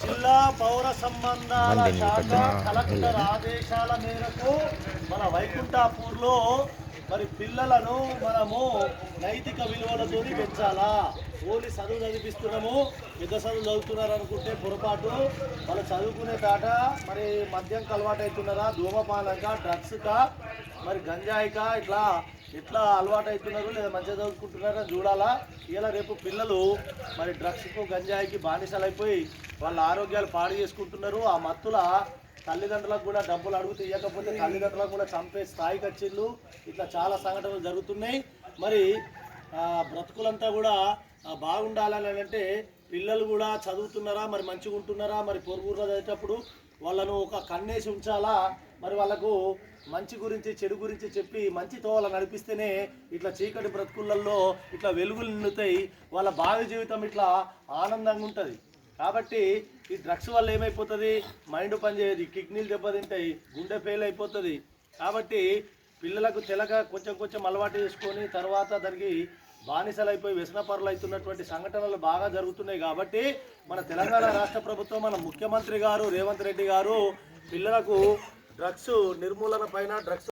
జిల్లా పౌర సంబంధాల శాఖ కలెక్టర్. ఆదేశాల మేరకు మన వైకుంఠాపూర్లో మరి పిల్లలను మనము నైతిక విలువలతో పెంచాలా? ఓన్లీ చదువు చదివిస్తున్నాము. పెద్ద చదువు చదువుతున్నారు అనుకుంటే పొరపాటు. వాళ్ళు చదువుకునే తాట మరి మద్యం అలవాటు అవుతున్నారా ధూమపానంగా డ్రగ్స్కా మరి గంజాయికా ఇట్లా ఎట్లా అలవాటు అవుతున్నారు లేదా మంచిగా చదువుకుంటున్నారో చూడాలా? ఇలా రేపు పిల్లలు మరి డ్రగ్స్కు గంజాయికి బానిసలైపోయి వాళ్ళ ఆరోగ్యాలు పాడు చేసుకుంటున్నారు. ఆ మత్తుల తల్లిదండ్రులకు కూడా డబ్బులు అడుగుతూ ఇవ్వకపోతే తల్లిదండ్రులకు కూడా చంపే స్థాయికి వచ్చిండు ఇట్లా చాలా సంఘటనలు జరుగుతున్నాయి. మరి బ్రతుకులంతా కూడా బాగుండాలని అంటే పిల్లలు కూడా చదువుతున్నారా? మరి మంచిగా ఉంటున్నారా మరి పొరుగురులో చదివేటప్పుడు వాళ్ళను ఒక కన్నేసి ఉంచాలా? మరి వాళ్ళకు మంచి గురించి చెడు గురించి చెప్పి మంచి తోవల నడిపిస్తేనే ఇట్లా చీకటి బ్రతుకులలో ఇట్లా వెలుగులు నిండుతాయి. వాళ్ళ భావి జీవితం ఇట్లా ఆనందంగా ఉంటుంది. కాబట్టి ఈ డ్రగ్స్ వల్ల ఏమైపోతుంది? మైండ్ పనిచేయదు కిడ్నీలు దెబ్బతింటాయి. గుండె ఫెయిల్ అయిపోతుంది. కాబట్టి పిల్లలకు తెలక కొంచెం కొంచెం అలవాటు చేసుకొని తర్వాత దానికి బానిసలైపోయి వ్యసనపరులు అవుతున్నటువంటి సంఘటనలు బాగా జరుగుతున్నాయి కాబట్టి మన తెలంగాణ రాష్ట్ర ప్రభుత్వం మన ముఖ్యమంత్రి గారు రేవంత్ రెడ్డి గారు పిల్లలకు డ్రగ్స్ నిర్మూలన పైన డ్రగ్స్